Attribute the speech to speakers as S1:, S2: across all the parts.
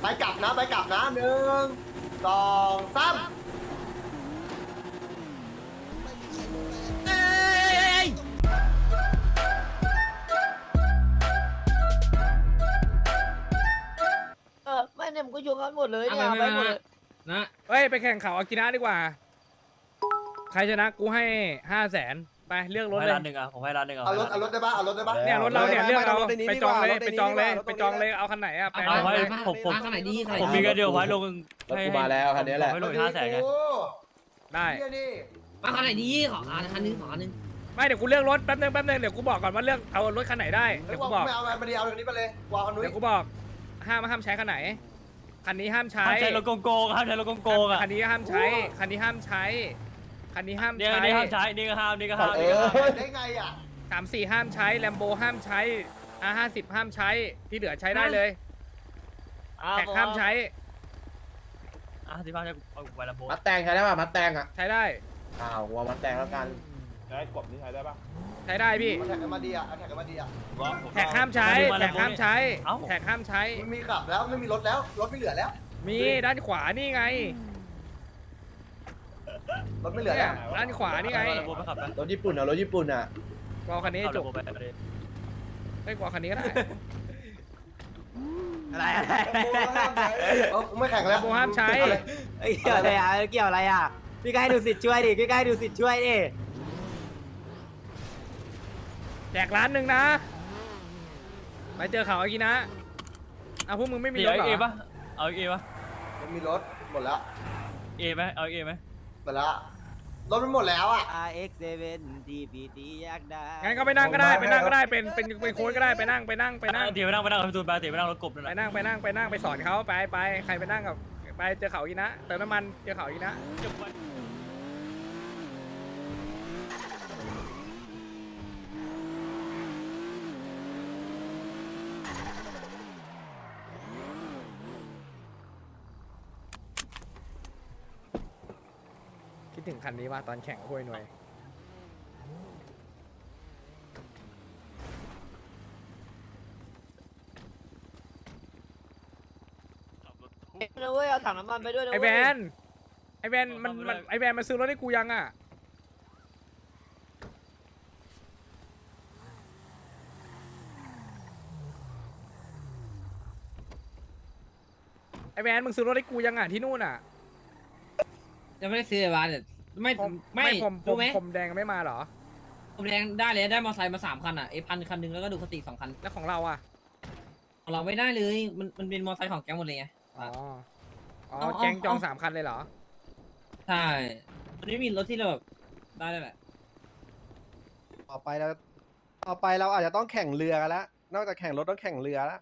S1: ไปกลับนะไปกลับนะหนึ่งสองสาม
S2: เออไม่เนี่ยมันก็โยงกันหมดเลย
S3: เอา
S2: เนี่ย
S3: ไป
S2: ไปหมดเลย
S3: นะ
S4: เฮ้ย ไปแข่งเขาอากินะดีกว่า ใครชนะกูให้ห้าแสน ไปเลือกรถ
S5: ให้
S4: เลย
S5: ร้านหนึ่งอะผมให้ร้านหนึ่งอะ
S1: เอารถเอารถได้ปะเอารถได้ปะ
S4: เนี่ยรถเราเนี่ย
S6: ไม่
S4: เลือกเอา
S6: ไม่ไม่
S4: ไปจองเลย
S6: รถ
S4: ไป
S6: ในนี้
S4: จองเลย
S6: รถในนี้
S4: ไปจองเลย
S6: รถในนี้
S4: เอาคันไหนอะไป
S3: เอา
S5: เอาไว้
S3: ไป
S5: ผมผม
S3: ข้างไหนดีข้างไหน
S5: ผม
S3: ดี
S5: มีเงินเดียวไว้ลง
S6: รถกูมาแล้วคันนี้แหละ
S5: ให้ลงห้าแสนไง
S1: โอ้
S4: ได้
S1: เหี้ยนี่
S3: มาข้างไหนดีขออันคันนึงขออันนึง
S4: ไม่เดี๋ยวกูเลือกรถแป๊บนึงแป๊บนึงเดี๋ยวกูบอกก่อนว่าเลือกเอารถคันไหนได้
S1: เดี๋
S4: เดี๋
S1: ย
S4: ยวว
S1: กู
S4: กูบอก
S1: ไม่เอามาดีเอาตรงนี้ไปเลยวางอันนู้น
S4: เดี๋ยวกูบอกห้ามห้ามใช้คันไหนคันนี้ห้ามใช้
S5: ห้ามใช้รถโกงๆห้ามใช้รถโกงๆอะ
S4: คันนี้ห้ามใช้คันนี้ห้ามใช้ คันนี้ห้าม
S5: เนี่ย
S4: ใช้
S5: นี่ห้ามใช้นี่ก็ห้ามนี่ก็ห้าม
S6: เอ
S5: นี่ก็
S6: อ
S5: ห้าม
S1: ได้ไงอะ
S4: สามสี่ห้ามใช้แลมโบห้ามใช้อาห้าสิบห้ามใช้ที่เหลือใช้ได้เลย
S2: อะ
S4: แท็กห้ามใช้
S5: อะที่บ้านใช้เอาไว้ลำโพง
S6: มัดแตงใช้ได้ป่ะมัดแตงอะ
S4: ใช้ได้
S6: อ้าววัวมัดแตงแล้วกัน
S7: ได้กบนี่ใช้ได้ปะ
S4: ใช้ได้พี่
S1: เอาแท็กกันมาดีอะเอาแท็กกันมาดีอะ
S4: แท็กห้ามใช้แท็กห้ามใช้แท็กห้ามใช้
S1: มันมีขับแล้วไม่มีรถแล้วรถไม่เหลือแล้ว
S4: มีด้านขวานี่ไง
S1: รถไม่เหลือ
S4: เนี่
S1: แล้
S4: ยวด้านขวานี่ไง
S5: ลำโพงไปขับไป
S6: รถญี่ปุ่นเหรอรถญี่ปุ่นอะ
S4: กเอาคันนี้
S5: ขับ
S4: จุ
S5: ลำ
S4: ก
S5: โพงไปไปเลย
S4: ไม่กเอาคันนี้ก็ได้
S2: อะไรอะไร
S1: เออกูไม่แข่งแล้ว
S4: แลมโบห้ามใช้
S1: เอาเลย
S2: เอ้ยเกี่ยวอะไรอะเกี่ยวอะไรอะพี่ก็ให้ดูสิทธิ์ช่วยดิพี่ก็ให้ดูสิทธิ์ช่วยดิ
S4: แจกร้านหนึ่งนะไปเจอเขาอากินะเอาพวกมึงไม่มี
S5: เดี๋
S4: ร
S5: ยว
S4: ถเหร
S5: เอ
S4: อ
S5: ปะเอาเอปะ
S1: มันมีรถหมดแล้ว
S5: เอไหมเอาเอไหม
S1: หมดแล้วรถมันหมดแล้วอะ
S2: อา RX 7 TPT อยากได้
S4: งั้นก็ไปนั่งก็ได้ไปนั่งก็ได้เป็นเป็นเป็นโค้ชก็ได้ไปนั่งไปนั่งไปนั่ง
S5: เดี๋ยวไปนั่งไปนั่งกับพี่ตูนไปเดี๋ยวไปนั่งรถกบนั่น
S4: ไป
S5: แหละ
S4: นั่งไปนั่งไปนั่งไปสอนเขาไปไปใครไปนั่งกับไปเจอเขาอากินะเติมน้ำมันเจอเขาอากินะคิด ถึงคันนี้ว่าตอนแข่งห้วยหน่วย
S2: นะเว้ยเอาถังน้ำมันไปด้วยนะ
S4: ไอ
S2: เว้ย
S4: แวนไอแวนมันมันไอแวนมันซื้อรถให้กูยังอะ ไอแวนมึงซื้อรถให้กูยังอะที่นู่นอะ
S3: ยังไม่ได้ซื้อเลยบ้านเนี่ย ไม่
S4: ผม
S3: ไม่
S4: ผมผ
S3: รู้
S4: ม
S3: ไหม
S4: ผมแดงไม่มาเหรอ
S3: ผมแดงได้เลยได้มอเตอร์ไซค์มาสามคันอะเอพันคันหนึงแล้วก็ดูคติสองคัน
S4: แล้วของเราอะ
S3: ของเราไม่ได้เลยมันมันเป็นมอเตอร์ไซค์ของแก๊งหมดเลยไง
S4: อ๋อ อ๋อ
S3: เอาเอา
S4: แกงจอง
S3: เอา
S4: สามคันเลยเหรอ
S3: ใช่มันไม่มีรถที่เราแบบได้เลยแหละ
S6: ต่อไปเราต่อไปเราอาจจะต้องแข่งเรือกันแล้วนอกจากแข่งรถต้องแข่งเรือแล้ว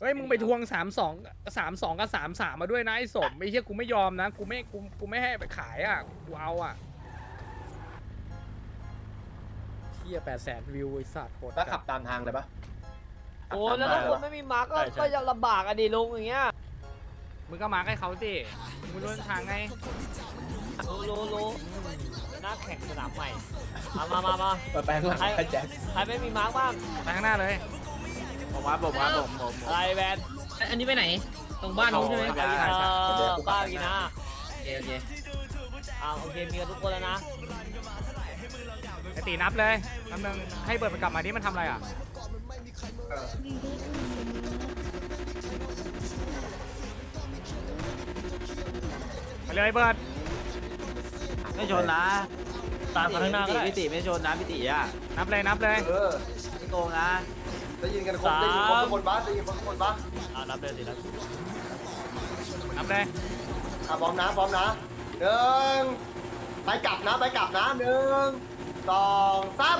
S4: เฮ้ยมึงไปทวงสามสองสามสองกับสามสามมาด้วยนะไอ้สมไอ้เหี้ยกูไม่ยอมนะกูไม่กูกูไม่ให้ไปขายอะกูเอาอะเที่ยแปดแสนวิวไอ้สัตว์โคตร
S6: แล้วขับตามทางเลยปะ
S2: โอ้แล้วถ้าคนไม่มีมาร์กก็ก็จะลำบากอะดิลุงอย่างเงี้ย
S4: มึงก็มาร์คให้เขาสิมึงรู้ทางไง
S2: รู้รู้รู้นักแข่งสนามใหม่มามามามา
S6: เปิดแปลงหลังให้แจ็ค
S2: ใครไม่มีมาร์กบ้าง
S4: ไปข้างหน้าเลย
S6: ผมว่าผมว่าผมผม
S2: อะไรแวน
S3: อันนี้ไปไหน ตรงบ้านนู้นใช่ไหม
S6: ใช่ใช่
S2: เออป้ากินนะ
S3: โอเคโอเค
S2: อ่าโอเคมีกันทุกคนแล้วนะ
S4: ไอตีนับเลยนับหนึ่งให้เบิร์ดมันกลับมาที่มันทำอะไรอะไปเลยเบิร์ด
S2: ไม่ชนนะ
S5: ตามกันข้างหน้าก็ได้
S2: พี่ติไม่ชนนะพี่ติอะ
S4: นับเลยนับเลย
S1: เออ
S2: ไม่โกงนะ
S1: ได้ยินกันครบได้ยินครบทุกคนบ้างได้ยินครบทุกคนบ้าง
S5: อ่านับเลยสินับ
S4: นับเลย
S1: อะพร้อมนะพร้อมนะหนึ่งไปกลับนะไปกลับนะหนึ่งสองสาม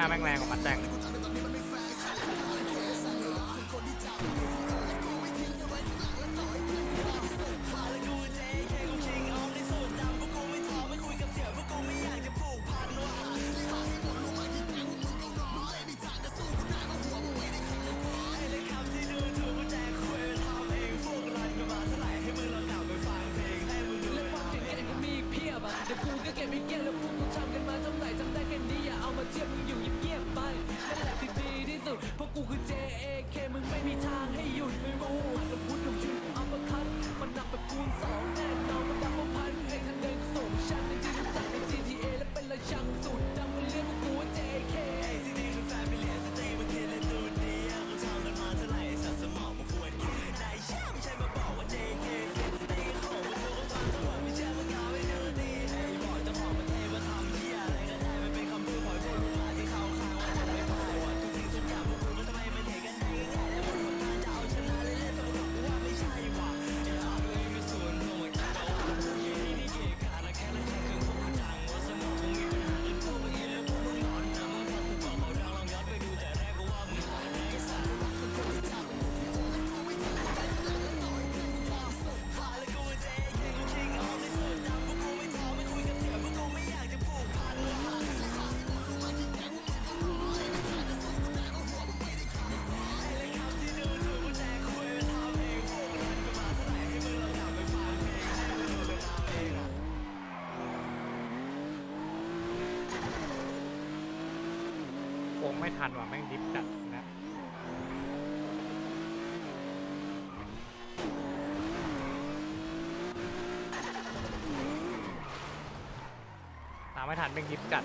S8: น้าแม่งแรงกว่ามันแต่ง ทันว่ะแม่งดิฟจัดนะตามไม่ทันแม่งดิฟจัด